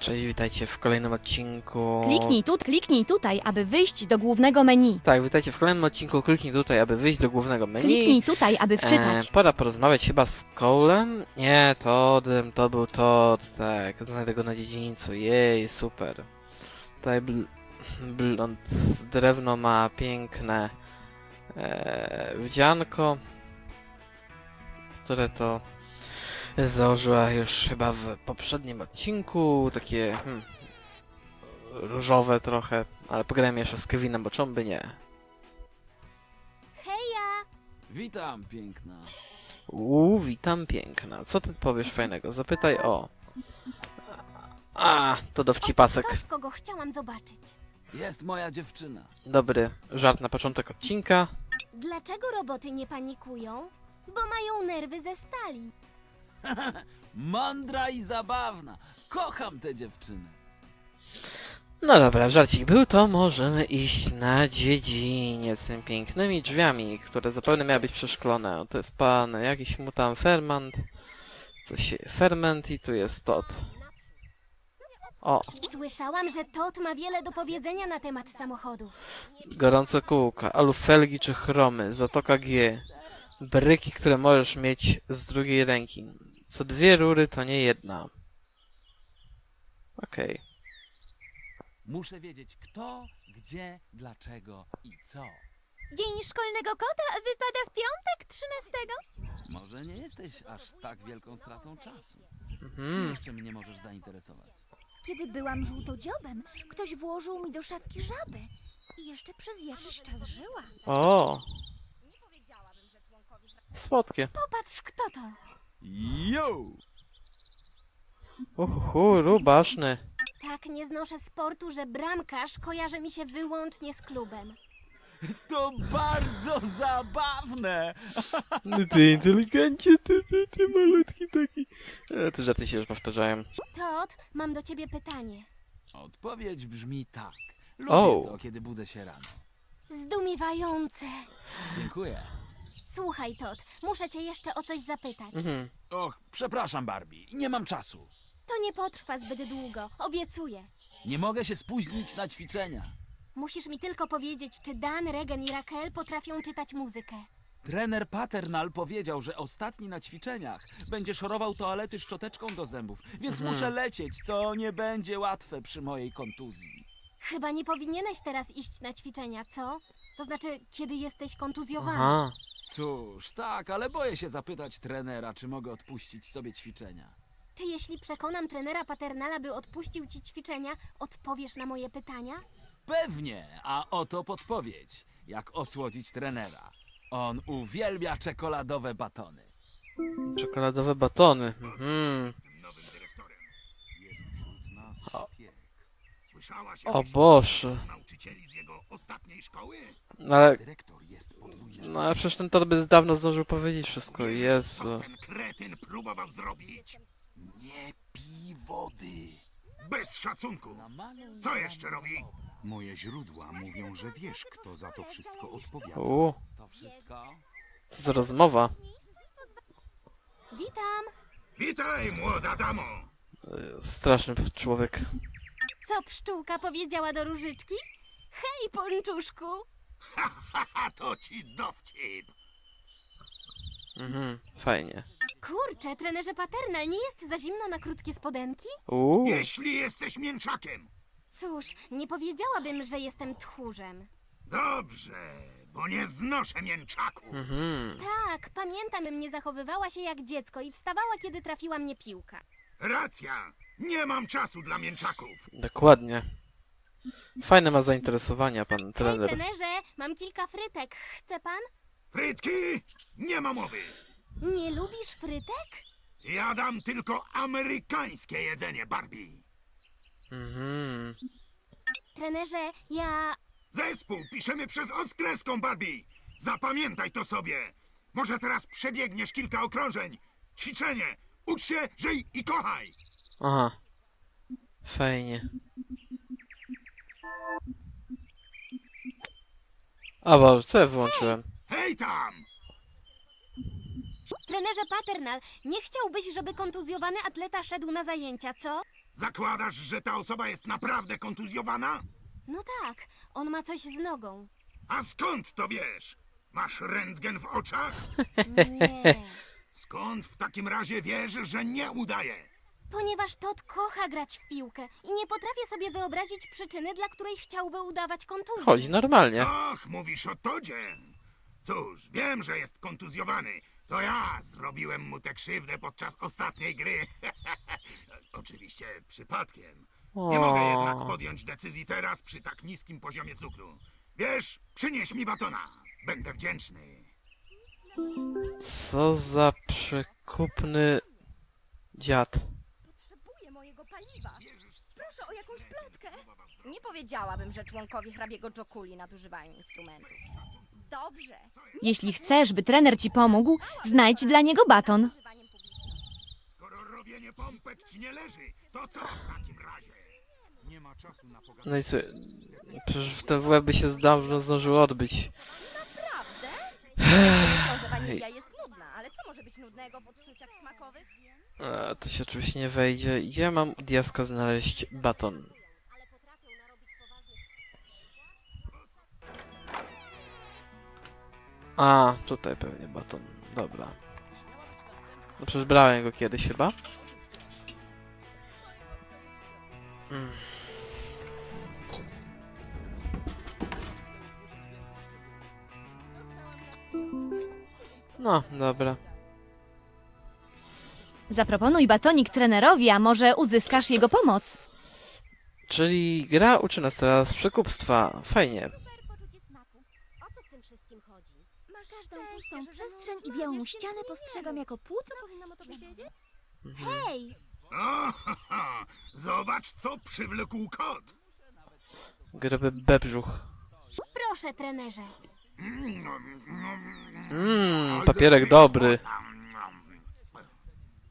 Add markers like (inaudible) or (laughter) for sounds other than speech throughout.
Cześć, witajcie w kolejnym odcinku. Kliknij tu, kliknij tutaj, aby wyjść do głównego menu. Tak, witajcie w kolejnym odcinku. Kliknij tutaj, aby wyjść do głównego menu. Kliknij tutaj, aby wczytać. E, pora porozmawiać chyba z Colem. Nie, Toddem, to był Todd, tak. Znajdę go na dziedzińcu. Jej, super. Tutaj bl blond drewno ma piękne e, wdzianko, które to założyła już chyba w poprzednim odcinku. Takie hmm, różowe trochę, ale pogadajmy jeszcze z Kevinem, bo czemu by nie? Witam, piękna. Uuu, witam piękna. Co ty powiesz fajnego? Zapytaj o. A, to dowcipasek. Ktoś, kogo chciałam zobaczyć. Jest moja dziewczyna. Dobry żart na początek odcinka. Dlaczego roboty nie panikują? Bo mają nerwy ze stali. (laughs) Mądra i zabawna. Kocham tę dziewczynę. No dobra, żarcik był, to możemy iść na dziedziniec z tymi pięknymi drzwiami, które zapewne miały być przeszklone. O, to jest pan jakiś mu tam ferment. Coś ferment i tu jest tot. O, Słyszałam, że Todd ma wiele do powiedzenia na temat samochodów. gorące kółka, alufelgi czy chromy, zatoka G. Bryki, które możesz mieć z drugiej ręki. Co dwie rury to nie jedna. Okej. Muszę wiedzieć kto, gdzie, dlaczego i co. Dzień szkolnego kota wypada w piątek 13. Może nie jesteś aż tak wielką stratą czasu. Czym Mhm. jeszcze mnie możesz zainteresować? Kiedy byłam żółtodziobem, ktoś włożył mi do szafki żabę i jeszcze przez jakiś czas żyła. O. Słodkie. Popatrz, kto to. Yo! Uhuhu, rubaszny. Tak nie znoszę sportu, że bramkarz kojarzy mi się wyłącznie z klubem. To bardzo zabawne! Ty inteligencie, ty, ty, ty malutki taki. E, te żarty się już powtarzają. Todd, mam do ciebie pytanie. Odpowiedź brzmi tak. Lubię O. to, kiedy budzę się rano. Zdumiewające. Dziękuję. Słuchaj, Todd, muszę cię jeszcze o coś zapytać. Mhm. Och, przepraszam, Barbie. Nie mam czasu. To nie potrwa zbyt długo, obiecuję. Nie mogę się spóźnić na ćwiczenia. Musisz mi tylko powiedzieć, czy Dan, Regan i Raquel potrafią czytać muzykę. Trener Paternal powiedział, że ostatni na ćwiczeniach będzie szorował toalety szczoteczką do zębów, więc muszę lecieć, co nie będzie łatwe przy mojej kontuzji. Chyba nie powinieneś teraz iść na ćwiczenia, co? To znaczy, kiedy jesteś kontuzjowany. Aha. Cóż, tak, ale boję się zapytać trenera, czy mogę odpuścić sobie ćwiczenia. Czy jeśli przekonam trenera Paternala, by odpuścił ci ćwiczenia, odpowiesz na moje pytania? Pewnie, a oto podpowiedź, jak osłodzić trenera. On uwielbia czekoladowe batony. Czekoladowe batony. Mhm. nowym dyrektorem. Jest wśród nas O. szpieg. Słyszałaś O jakieś Boże. Nauczycieli z jego ostatniej szkoły? No ale, Dyrektor jest podwójny. no ale przecież ten Todd by dawno zdążył powiedzieć wszystko. Wiesz, Jezu. Co ten kretyn próbował zrobić? Nie pij wody. Bez szacunku. Co jeszcze robi? Moje źródła mówią, że wiesz, kto za to wszystko odpowiada. Uuu, To wszystko? co za rozmowa. Witam! Witaj, młoda damo! Straszny człowiek. Co pszczółka powiedziała do różyczki? Hej, ponczuszku! Haha, (laughs) to ci dowcip! Mhm, fajnie. Kurczę, trenerze Paternal, nie jest za zimno na krótkie spodenki? Uuu, Jeśli jesteś mięczakiem, Cóż, nie powiedziałabym, że jestem tchórzem. dobrze, bo nie znoszę mięczaków. mhm. Tak, pamiętam, mnie zachowywała się jak dziecko i wstawała, kiedy trafiła mnie piłka. Racja, nie mam czasu dla mięczaków. Dokładnie. Fajne ma zainteresowania pan Hej, trener. trenerze, mam kilka frytek. Chce pan? Frytki, nie ma mowy. Nie lubisz frytek? Jadam tylko amerykańskie jedzenie, Barbie. Mhm. Trenerze, ja... Zespół piszemy przez oskreską, Barbie. Zapamiętaj to sobie. Może teraz przebiegniesz kilka okrążeń. Ćwiczenie. Ucz się, żyj i kochaj. Aha. Fajnie. A Boże, co ja wyłączyłem? Hej tam! Trenerze Paternal, nie chciałbyś, żeby kontuzjowany atleta szedł na zajęcia, co? Zakładasz, że ta osoba jest naprawdę kontuzjowana? No tak, on ma coś z nogą. A skąd to wiesz? Masz rentgen w oczach? (laughs) Nie. Skąd w takim razie wiesz, że nie udaje? Ponieważ Todd kocha grać w piłkę i nie potrafię sobie wyobrazić przyczyny, dla której chciałby udawać kontuzję. Chodzi normalnie. Och, mówisz o Todzie. Cóż, wiem, że jest kontuzjowany. To ja zrobiłem mu tę krzywdę podczas ostatniej gry. (laughs) Oczywiście przypadkiem. Nie mogę jednak podjąć decyzji teraz przy tak niskim poziomie cukru. Wiesz, przynieś mi batona. Będę wdzięczny. co za przekupny dziad. Paliwa. Proszę o jakąś plotkę. Nie powiedziałabym, że członkowie hrabiego Jokuli nadużywają instrumentów. Dobrze. Jeśli chcesz, by trener ci pomógł, znajdź dla niego baton. Używaniem publiczności. Skoro robienie pompek ci nie leży, to co w takim razie? Nie ma czasu na pogadanie. No i co? Przecież WF by się dawno zdążył odbyć. Prawda? Myślą, że wanilia jest nudna, ale co może być nudnego w odczuciach smakowych? To się oczywiście nie wejdzie. Ja mam u Diaska znaleźć baton. A, tutaj pewnie baton. Dobra. No przecież brałem go kiedyś chyba. Mm. No, dobra. Zaproponuj batonik trenerowi, a może uzyskasz jego pomoc. Czyli gra uczy nas teraz przekupstwa. Fajnie. poczucie smaku. O co w tym wszystkim chodzi? Masz Każdą pustą przestrzeń i białą ścianę postrzegam jako płótno. Powinnam o tobie wiedzieć? Hej! (laughs) Zobacz, co przywlekł kot. Gruby bebrzuch. Proszę, trenerze. Mmm, papierek dobry.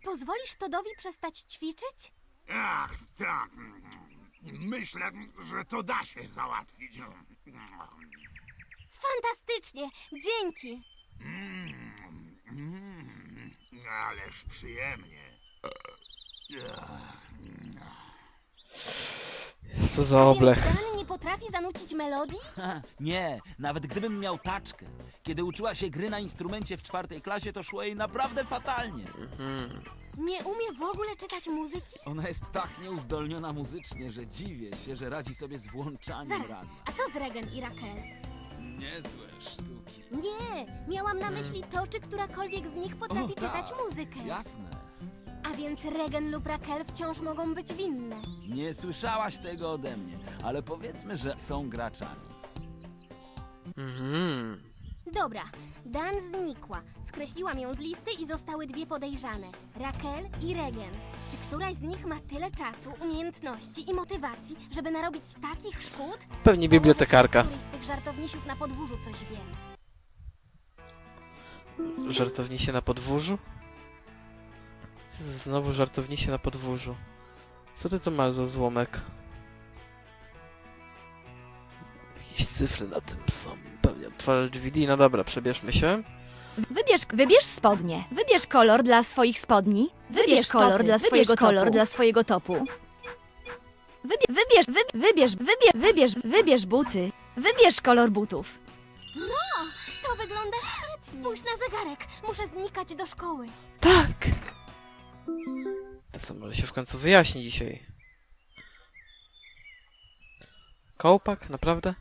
Pozwolisz Toddowi przestać ćwiczyć? Ach, tak. Myślę, że to da się załatwić. Fantastycznie! Dzięki! Mm, ależ przyjemnie. Co za oblech. Więc Dan nie potrafi zanucić melodii? (laughs) Ha, nie, nawet gdybym miał taczkę. Kiedy uczyła się gry na instrumencie w czwartej klasie, to szło jej naprawdę fatalnie. Nie umie w ogóle czytać muzyki? Ona jest tak nieuzdolniona muzycznie, że dziwię się, że radzi sobie z włączaniem Zaraz, radia. a co z Regen i Raquel? Niezłe sztuki. Nie, miałam na myśli to, czy którakolwiek z nich potrafi O, tak. czytać muzykę. Jasne. A więc Regen lub Raquel wciąż mogą być winne. Nie słyszałaś tego ode mnie, ale powiedzmy, że są graczami. Mhm. Dobra, Dan znikła. Skreśliłam ją z listy i zostały dwie podejrzane. Raquel i Regen. Czy któraś z nich ma tyle czasu, umiejętności i motywacji, żeby narobić takich szkód? Pewnie bibliotekarka. Któryś z tych żartownisiów na podwórzu coś wie. Żartownisie na podwórzu? Znowu żartownisie na podwórzu. Co ty tu masz za złomek? Jakieś cyfry na tym są. Pewnie odtwarzacz DVD. No dobra, przebierzmy się. Wybierz, wybierz spodnie. Wybierz kolor dla swoich spodni. Wybierz kolor dla swojego kolor dla swojego topu. Wybierz, wybierz, wy, wybierz, wybierz, wybierz, wybierz buty. Wybierz kolor butów. To wygląda świetnie. Spójrz na zegarek. Muszę znikać do szkoły. Tak! To co, może się w końcu wyjaśni dzisiaj. Kołpak? Naprawdę?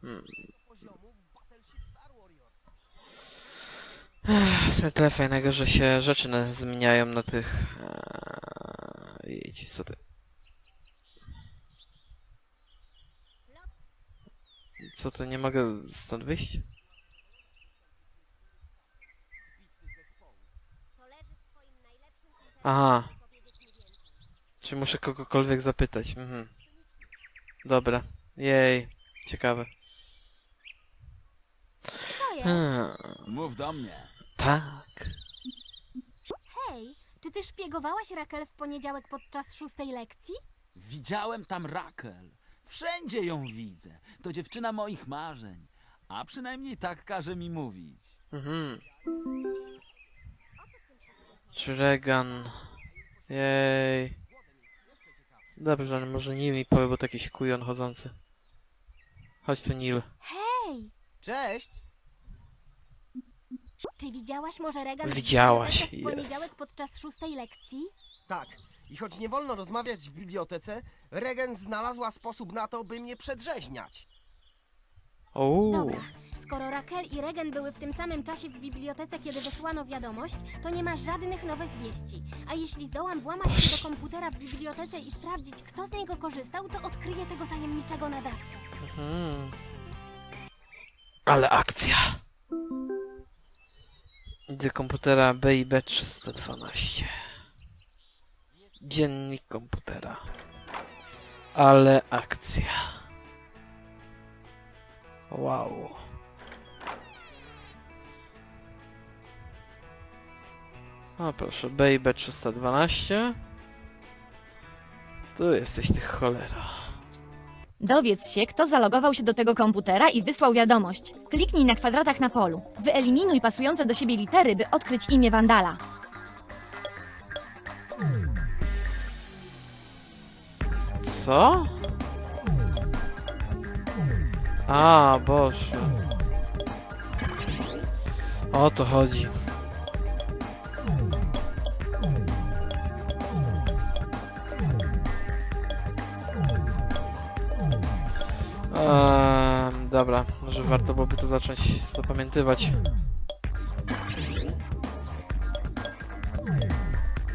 Hmm. Ech, W tyle fajnego, że się rzeczy na, zmieniają na tych... Eee, jedź, co ty? Co to, nie mogę stąd wyjść? Aha. Czy muszę kogokolwiek zapytać? Mhm. Dobra. Jej. Ciekawe. Co jest? Hmm. Mów do mnie. Tak. Hej, czy ty szpiegowałaś Raquel w poniedziałek podczas szóstej lekcji? Widziałem tam Rakel. Wszędzie ją widzę. To dziewczyna moich marzeń. A przynajmniej tak każe mi mówić. Mhm. Czy Regan. Jej. Dobrze, ale może Nil mi powie, bo to jakiś kujon chodzący. Chodź tu, Nil. Hej! Cześć! Czy widziałaś może Regan w Widziałaś, bibliotece w jest. poniedziałek podczas szóstej lekcji? Tak. I choć nie wolno rozmawiać w bibliotece, Regen znalazła sposób na to, by mnie przedrzeźniać. Ouu. Dobra, skoro Raquel i Regen były w tym samym czasie w bibliotece, kiedy wysłano wiadomość, to nie ma żadnych nowych wieści. A jeśli zdołam włamać się do komputera w bibliotece i sprawdzić, kto z niego korzystał, to odkryję tego tajemniczego nadawcę. Mhm. Ale akcja. Do komputera BIB 312. Dziennik komputera. Ale akcja. Wow. O proszę, BIB 312. Tu jesteś ty cholera. Dowiedz się, kto zalogował się do tego komputera i wysłał wiadomość. Kliknij na kwadratach na polu. Wyeliminuj pasujące do siebie litery, by odkryć imię wandala. Co? A, Boże. O to chodzi. Dobra, może warto byłoby to zacząć zapamiętywać.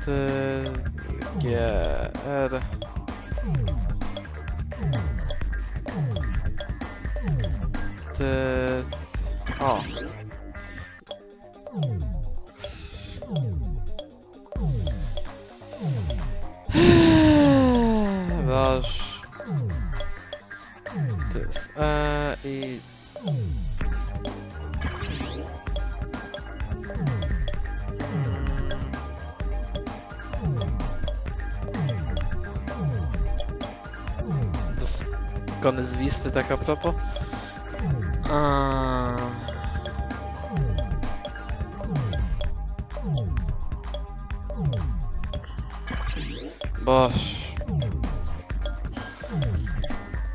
T, G, R. Ty... Kony zwisty, tak a propos. A. Boż.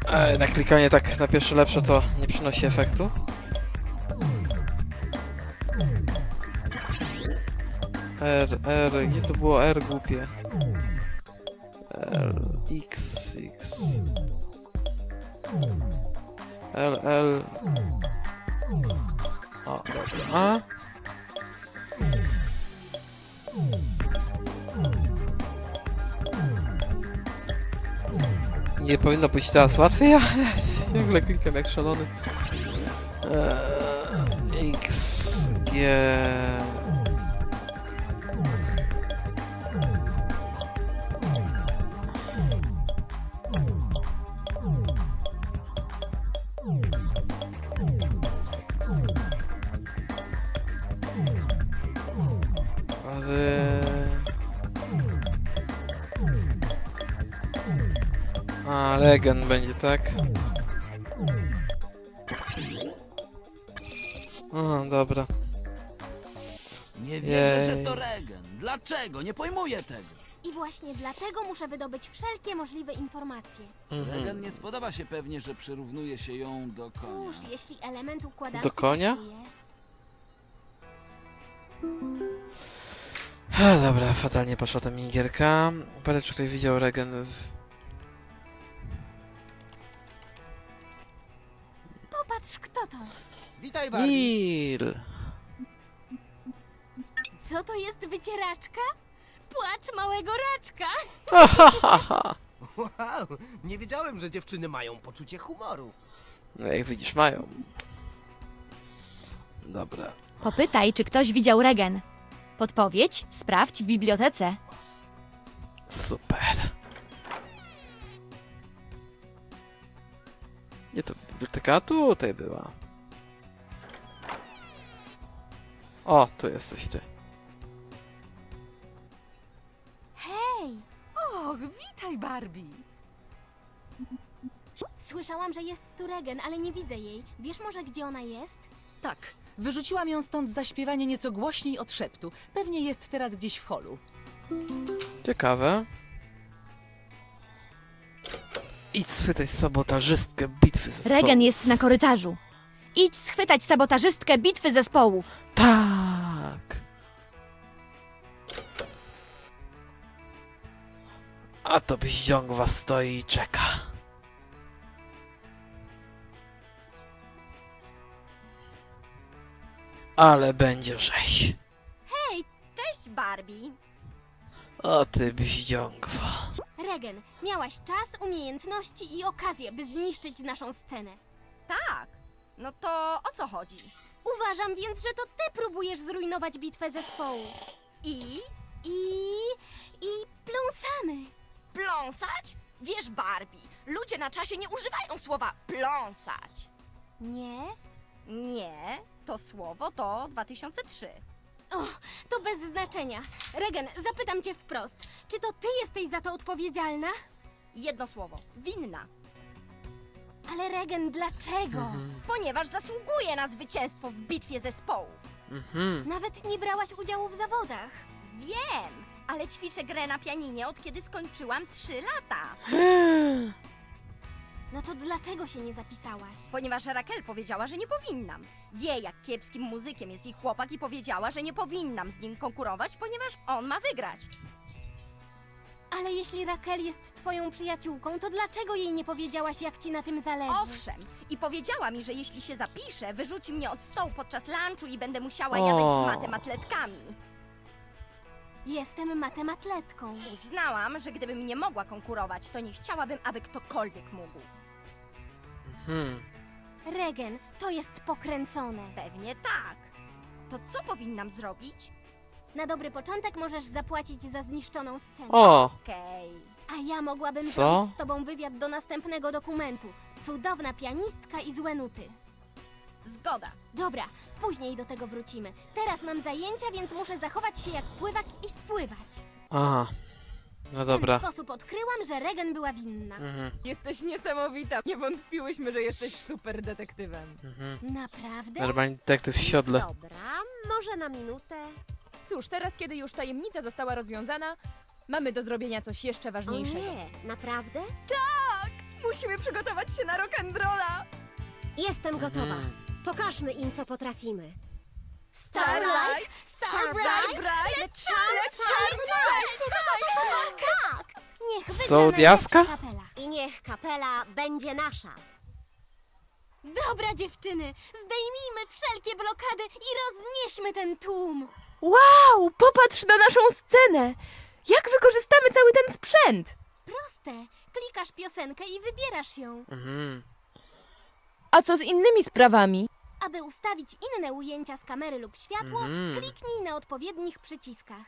E, na klikanie tak na pierwsze lepsze to nie przynosi efektu. R, R, gdzie to było R głupie? L. O, dobra. Nie powinno być teraz łatwiej, (laughs) ja ciągle klikam jak szalony. Eee, X, G... A, Regen będzie, tak? O, dobra. Nie wierzę, że to Regen. Dlaczego? Nie pojmuję tego. I właśnie dlatego muszę wydobyć wszelkie możliwe informacje. Mhm. Regen nie spodoba się pewnie, że przyrównuje się ją do konia. Cóż, jeśli element układanki Do konia? pasuje, A, dobra, fatalnie poszła ta minigierka. Parę ktoś widział Regen w... Witaj, Barbie! Nil! Co to jest wycieraczka? Płacz małego raczka! (laughs) Wow, nie wiedziałem, że dziewczyny mają poczucie humoru. No jak widzisz, mają. Dobra. Popytaj, czy ktoś widział Regen. Podpowiedź sprawdź w bibliotece. Super. Gdzie to biblioteka? Tutaj była. O, tu jesteś ty. Hej! Och, witaj, Barbie. Słyszałam, że jest tu Regen, ale nie widzę jej. Wiesz może, gdzie ona jest? Tak, wyrzuciłam ją stąd za śpiewanie nieco głośniej od szeptu. Pewnie jest teraz gdzieś w holu. Ciekawe. Idź schwytać sabotażystkę bitwy ze Regen jest na korytarzu. Idź schwytać sabotażystkę bitwy zespołów. Tak. A to bździągwa stoi i czeka. Ale będzie rzeź. Cześć, Barbie. O ty bździągwa. Regen, miałaś czas, umiejętności i okazję, by zniszczyć naszą scenę. Tak. No to o co chodzi? Uważam więc, że to ty próbujesz zrujnować bitwę zespołów. I? I... i pląsamy. Pląsać? Wiesz, Barbie, ludzie na czasie nie używają słowa pląsać. Nie? Nie, to słowo to 2003. O, to bez znaczenia. Regen, zapytam cię wprost. Czy to ty jesteś za to odpowiedzialna? Jedno słowo. Winna. Ale Regen, dlaczego? Ponieważ zasługuje na zwycięstwo w bitwie zespołów. Mhm. Nawet nie brałaś udziału w zawodach. Wiem, ale ćwiczę grę na pianinie od kiedy skończyłam 3 lata. (gasps) No to dlaczego się nie zapisałaś? Ponieważ Raquel powiedziała, że nie powinnam. Wie, jak kiepskim muzykiem jest jej chłopak i powiedziała, że nie powinnam z nim konkurować, ponieważ on ma wygrać. Ale jeśli Raquel jest twoją przyjaciółką, to dlaczego jej nie powiedziałaś, jak ci na tym zależy? Owszem, i powiedziała mi, że jeśli się zapiszę, wyrzuci mnie od stołu podczas lunchu i będę musiała O. jadać z matematletkami. Jestem matematletką. Uznałam, że gdybym nie mogła konkurować, to nie chciałabym, aby ktokolwiek mógł. Hmm. Regen, to jest pokręcone. Pewnie tak. To co powinnam zrobić? Na dobry początek możesz zapłacić za zniszczoną scenę. O! Okej. A ja mogłabym Co? zrobić z tobą wywiad do następnego dokumentu. Cudowna pianistka i złe nuty. Zgoda. Dobra, później do tego wrócimy. Teraz mam zajęcia, więc muszę zachować się jak pływak i spływać. Aha. No W ten sposób odkryłam, że Regen była winna. Mhm. Jesteś niesamowita. Nie wątpiłyśmy, że jesteś super detektywem. Mhm. Naprawdę? Normalnie detektyw w siodle. Dobra, może na minutę. Cóż, teraz kiedy już tajemnica została rozwiązana, mamy do zrobienia coś jeszcze ważniejszego. naprawdę? Musimy przygotować się na rock'n'rolla! Jestem gotowa. Mhm. Pokażmy im, co potrafimy. Starlight! Starbright! Bright! Let's shine, Let's shine Tak! Niech wygra Co, najlepsza diaska? kapela. I niech kapela będzie nasza. Dobra dziewczyny, zdejmijmy wszelkie blokady i roznieśmy ten tłum. Wow! Popatrz na naszą scenę! Jak wykorzystamy cały ten sprzęt? Proste. Klikasz piosenkę i wybierasz ją. Mhm. A co z innymi sprawami? Aby ustawić inne ujęcia z kamery lub światło, Mhm. kliknij na odpowiednich przyciskach.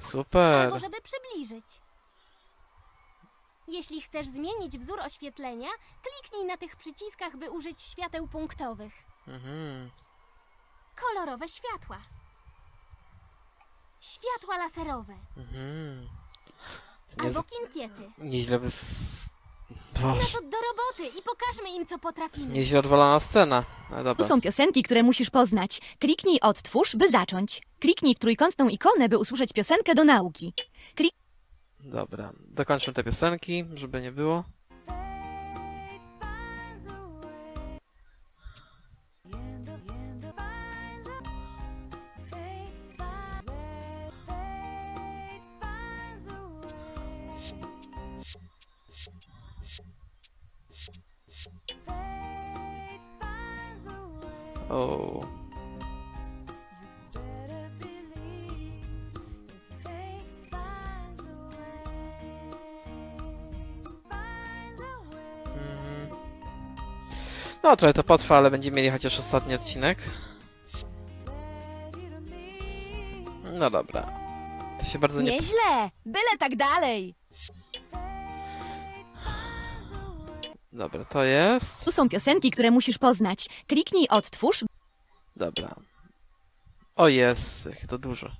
Super. Albo żeby przybliżyć. Jeśli chcesz zmienić wzór oświetlenia, kliknij na tych przyciskach, by użyć świateł punktowych. Mhm. Kolorowe światła. Światła laserowe. Mhm. Albo kinkiety. Nieźle bez... No Boże. to do roboty i pokażmy im, co potrafimy. Nieźle odwalona scena. Ale Tu dobra. są piosenki, które musisz poznać. Kliknij Odtwórz, by zacząć. Kliknij w trójkątną ikonę, by usłyszeć piosenkę do nauki. Klik Dobra. Dokończmy te piosenki, żeby nie było. Mhm. No, trochę to potrwa, ale będziemy mieli chociaż ostatni odcinek. No dobra. To się bardzo nie... Nieźle! Byle tak dalej! Dobra, to jest... Tu są piosenki, które musisz poznać. Kliknij Odtwórz, Dobra. O jest, jakie to dużo.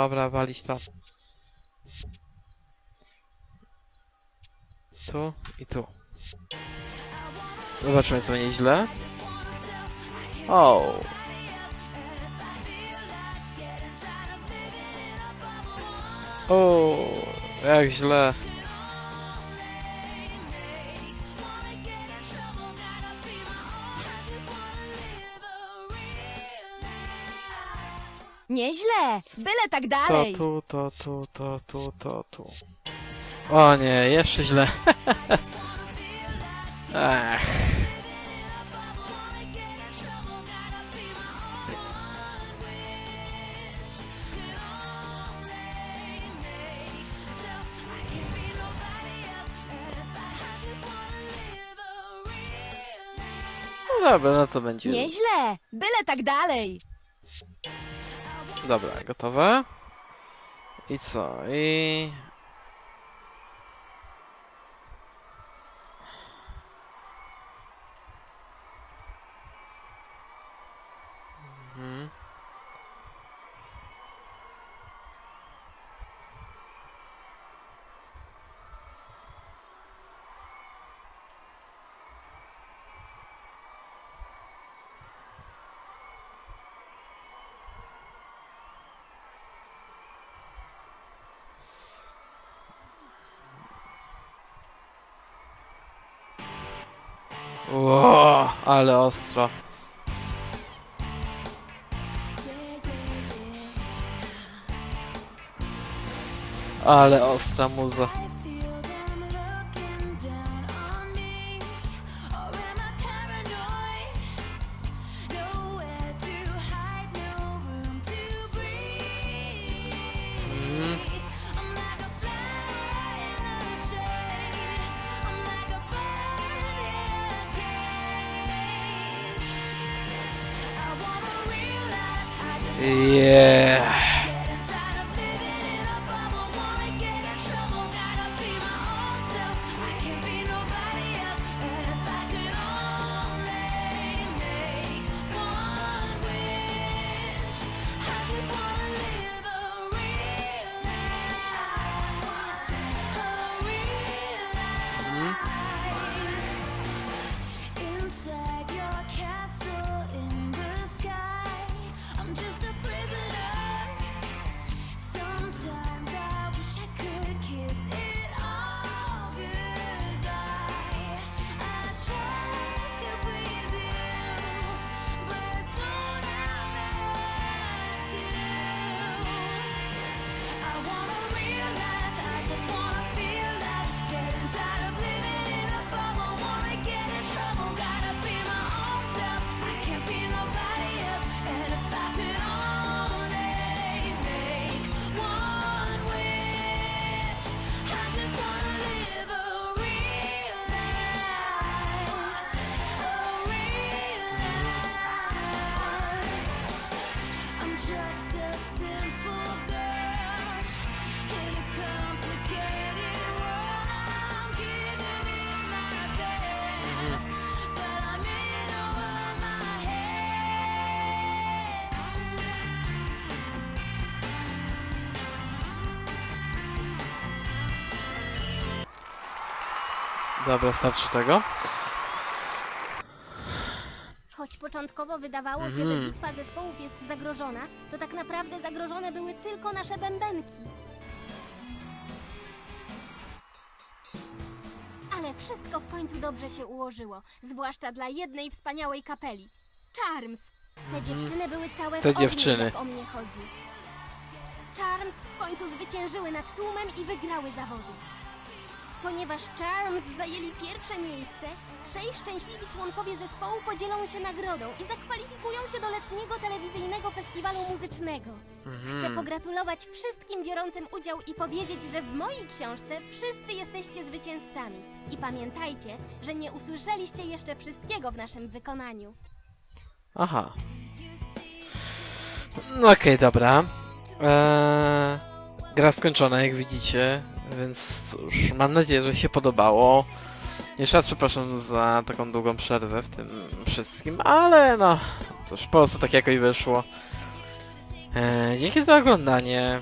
Dobra, walić to. Tu i tu. Zobaczymy, co będzie źle. O. O, jak źle. Nieźle! Byle tak To dalej! tu, to tu, to tu, to tu. O nie, jeszcze źle. (laughs) Ech. No dobra, no to będzie. Nieźle! Byle tak dalej! Dobra, gotowe. I co? I... ale ostro. Ale ostra muza. Yeah. Dobra, starczy tego. Choć początkowo wydawało się, że Mhm. bitwa zespołów jest zagrożona, to tak naprawdę zagrożone były tylko nasze bębenki. Ale wszystko w końcu dobrze się ułożyło, zwłaszcza dla jednej wspaniałej kapeli. Charms! Te dziewczyny były całe w Te ogniu, dziewczyny. jak o mnie chodzi. Charms w końcu zwyciężyły nad tłumem i wygrały zawody. Ponieważ Charms zajęli pierwsze miejsce, trzej szczęśliwi członkowie zespołu podzielą się nagrodą i zakwalifikują się do letniego telewizyjnego festiwalu muzycznego. Chcę Mhm. pogratulować wszystkim biorącym udział i powiedzieć, że w mojej książce wszyscy jesteście zwycięzcami. I pamiętajcie, że nie usłyszeliście jeszcze wszystkiego w naszym wykonaniu. Aha. No okej, dobra. Eee, gra skończona, jak widzicie, więc cóż, mam nadzieję, że się podobało. Jeszcze raz przepraszam za taką długą przerwę w tym wszystkim, ale no, cóż, po prostu tak jakoś wyszło. E, dzięki za oglądanie.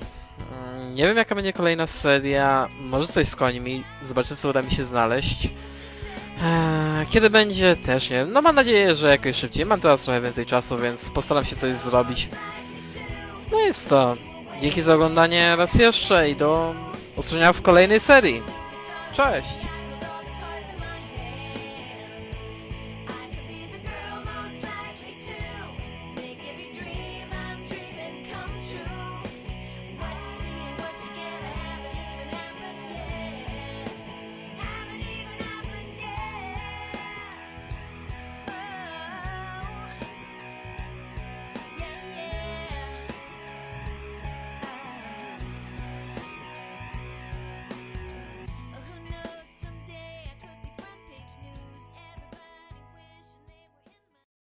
Mm, Nie wiem jaka będzie kolejna seria, może coś z końmi, zobaczę co uda mi się znaleźć. E, kiedy będzie też nie wiem, no mam nadzieję, że jakoś szybciej, mam teraz trochę więcej czasu, więc postaram się coś zrobić. No jest to. Dzięki za oglądanie raz jeszcze i do usłyszenia w kolejnej serii. Cześć!